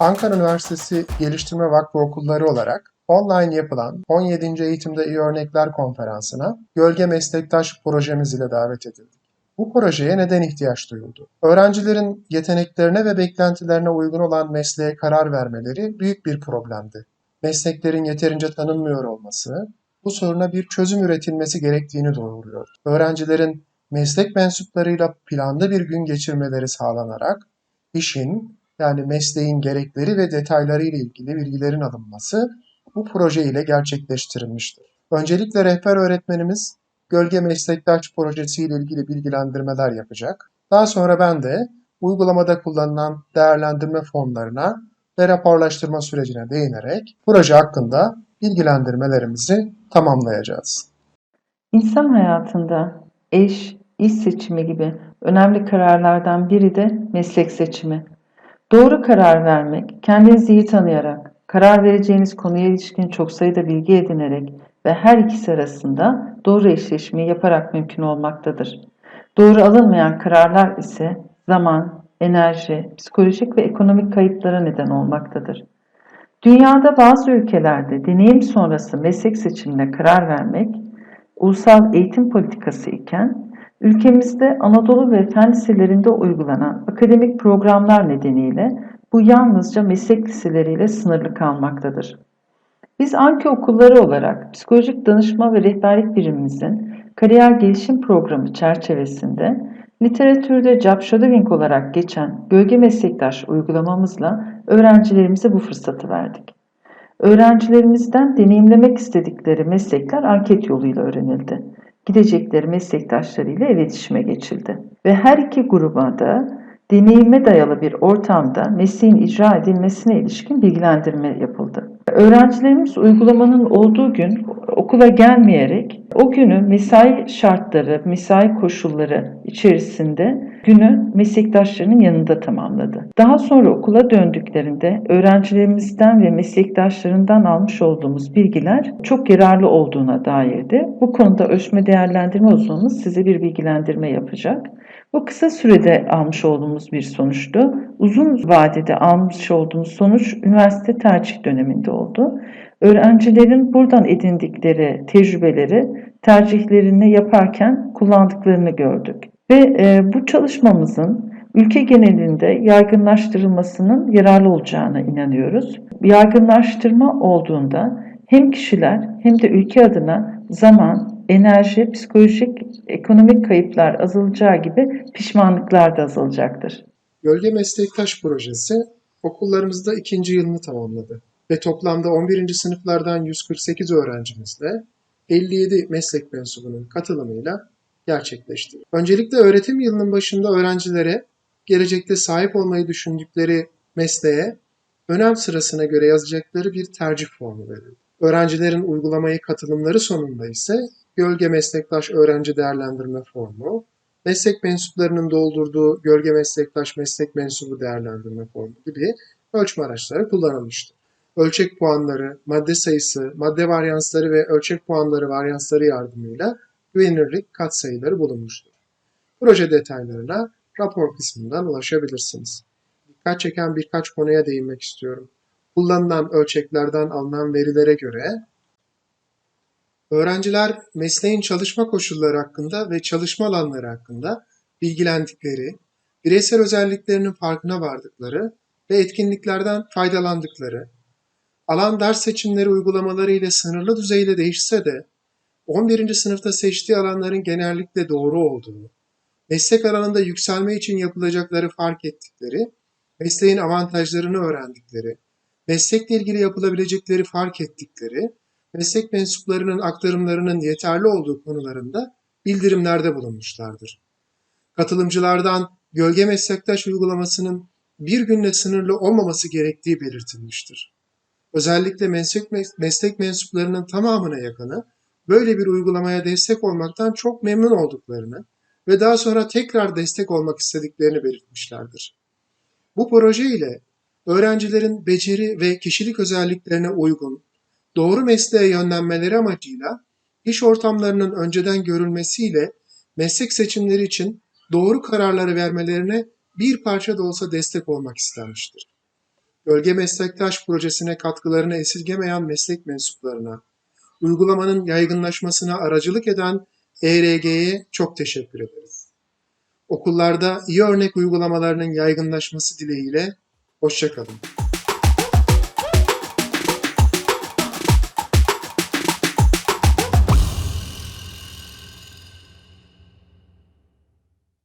Ankara Üniversitesi Geliştirme Vakfı Okulları olarak online yapılan 17. Eğitimde İyi Örnekler Konferansı'na Gölge Meslektaş projemiz ile davet edildik. Bu projeye neden ihtiyaç duyuldu? Öğrencilerin yeteneklerine ve beklentilerine uygun olan mesleğe karar vermeleri büyük bir problemdi. Mesleklerin yeterince tanınmıyor olması, bu soruna bir çözüm üretilmesi gerektiğini doğuruyor. Öğrencilerin meslek mensuplarıyla planlı bir gün geçirmeleri sağlanarak işin yani mesleğin gerekleri ve detayları ile ilgili bilgilerin alınması bu proje ile gerçekleştirilmiştir. Öncelikle rehber öğretmenimiz Gölge Meslektaş Projesi ile ilgili bilgilendirmeler yapacak. Daha sonra ben de uygulamada kullanılan değerlendirme fonlarına ve raporlaştırma sürecine değinerek proje hakkında bilgilendirmelerimizi tamamlayacağız. İnsan hayatında eş, iş seçimi gibi önemli kararlardan biri de meslek seçimi. Doğru karar vermek, kendinizi iyi tanıyarak, karar vereceğiniz konuya ilişkin çok sayıda bilgi edinerek ve her ikisi arasında doğru eşleşmeyi yaparak mümkün olmaktadır. Doğru alınmayan kararlar ise zaman, enerji, psikolojik ve ekonomik kayıplara neden olmaktadır. Dünyada bazı ülkelerde deneyim sonrası meslek seçimine karar vermek ulusal eğitim politikası iken ülkemizde Anadolu ve fen liselerinde uygulanan akademik programlar nedeniyle bu yalnızca meslek liseleriyle sınırlı kalmaktadır. Biz Anki okulları olarak psikolojik danışma ve rehberlik birimimizin kariyer gelişim programı çerçevesinde literatürde job shadowing olarak geçen gölge meslektaş uygulamamızla öğrencilerimize bu fırsatı verdik. Öğrencilerimizden deneyimlemek istedikleri meslekler anket yoluyla öğrenildi. Gidecekleri meslektaşlarıyla iletişime geçildi. Ve her iki gruba da deneyime dayalı bir ortamda mesleğin icra edilmesine ilişkin bilgilendirme yapıldı. Öğrencilerimiz uygulamanın olduğu gün okula gelmeyerek o günü mesai şartları, mesai koşulları içerisinde günü meslektaşlarının yanında tamamladı. Daha sonra okula döndüklerinde öğrencilerimizden ve meslektaşlarından almış olduğumuz bilgiler çok yararlı olduğuna dairdi. Bu konuda ölçme değerlendirme uzmanımız size bir bilgilendirme yapacak. Bu kısa sürede almış olduğumuz bir sonuçtu. Uzun vadede almış olduğumuz sonuç üniversite tercih döneminde oldu. Öğrencilerin buradan edindikleri tecrübeleri tercihlerini yaparken kullandıklarını gördük. Ve e, bu çalışmamızın ülke genelinde yaygınlaştırılmasının yararlı olacağına inanıyoruz. Yaygınlaştırma olduğunda hem kişiler hem de ülke adına zaman, enerji, psikolojik, ekonomik kayıplar azalacağı gibi pişmanlıklar da azalacaktır. Gölge Meslektaş Projesi okullarımızda ikinci yılını tamamladı ve toplamda 11. sınıflardan 148 öğrencimizle 57 meslek mensubunun katılımıyla gerçekleşti. Öncelikle öğretim yılının başında öğrencilere gelecekte sahip olmayı düşündükleri mesleğe önem sırasına göre yazacakları bir tercih formu verildi. Öğrencilerin uygulamaya katılımları sonunda ise Gölge Meslektaş Öğrenci Değerlendirme Formu, meslek mensuplarının doldurduğu Gölge Meslektaş Meslek Mensubu Değerlendirme Formu gibi ölçme araçları kullanılmıştı. Ölçek puanları, madde sayısı, madde varyansları ve ölçek puanları varyansları yardımıyla güvenilirlik katsayıları bulunmuştur. Proje detaylarına rapor kısmından ulaşabilirsiniz. Dikkat çeken birkaç konuya değinmek istiyorum. Kullanılan ölçeklerden alınan verilere göre öğrenciler mesleğin çalışma koşulları hakkında ve çalışma alanları hakkında bilgilendikleri, bireysel özelliklerinin farkına vardıkları ve etkinliklerden faydalandıkları, alan ders seçimleri uygulamaları ile sınırlı düzeyde değişse de 11. sınıfta seçtiği alanların genellikle doğru olduğu, meslek alanında yükselme için yapılacakları fark ettikleri, mesleğin avantajlarını öğrendikleri, meslekle ilgili yapılabilecekleri fark ettikleri, meslek mensuplarının aktarımlarının yeterli olduğu konularında bildirimlerde bulunmuşlardır. Katılımcılardan gölge meslektaş uygulamasının bir günle sınırlı olmaması gerektiği belirtilmiştir. Özellikle meslek, meslek mensuplarının tamamına yakını böyle bir uygulamaya destek olmaktan çok memnun olduklarını ve daha sonra tekrar destek olmak istediklerini belirtmişlerdir. Bu proje ile öğrencilerin beceri ve kişilik özelliklerine uygun, doğru mesleğe yönlenmeleri amacıyla iş ortamlarının önceden görülmesiyle meslek seçimleri için doğru kararları vermelerine bir parça da olsa destek olmak istenmiştir. Bölge Meslektaş Projesi'ne katkılarını esirgemeyen meslek mensuplarına, uygulamanın yaygınlaşmasına aracılık eden ERG'ye çok teşekkür ederiz. Okullarda iyi örnek uygulamalarının yaygınlaşması dileğiyle, hoşçakalın.